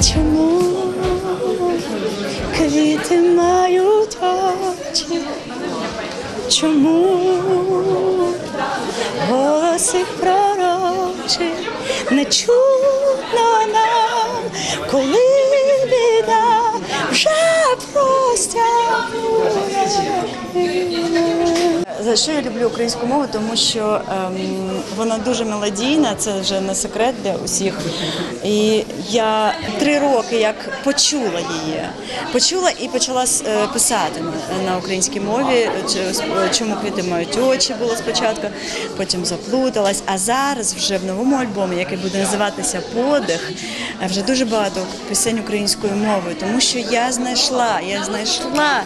Чому квіти мають очі? Чому голоси їх не чутно нам, коли біда вже простя? За що я люблю українську мову? Тому що ем, вона дуже мелодійна, це вже не секрет для усіх. І я три роки як почула її, почула і почала е, писати на, на українській мові. Чому квіти мають очі було спочатку, потім заплуталась. А зараз вже в новому альбомі, який буде називатися Подих, е, вже дуже багато пісень українською мовою, тому що я знайшла, я знайшла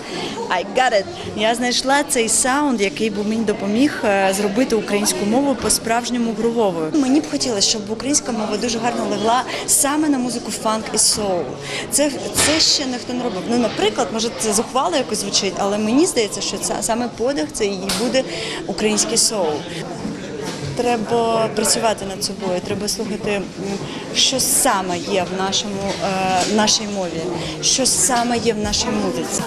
I got it. Я знайшла цей саунд, який би мені допоміг е, зробити українську мову по-справжньому грувовою. Мені б хотілося, щоб українська мова дуже гарно легла саме на музику фанк і соул. Це, це ще ніхто не робив. Ну, наприклад, може це зухвало якось звучить, але мені здається, що це саме подих це і буде український соул. Треба працювати над собою, треба слухати, що саме є в нашому е, нашій мові, що саме є в нашій музиці.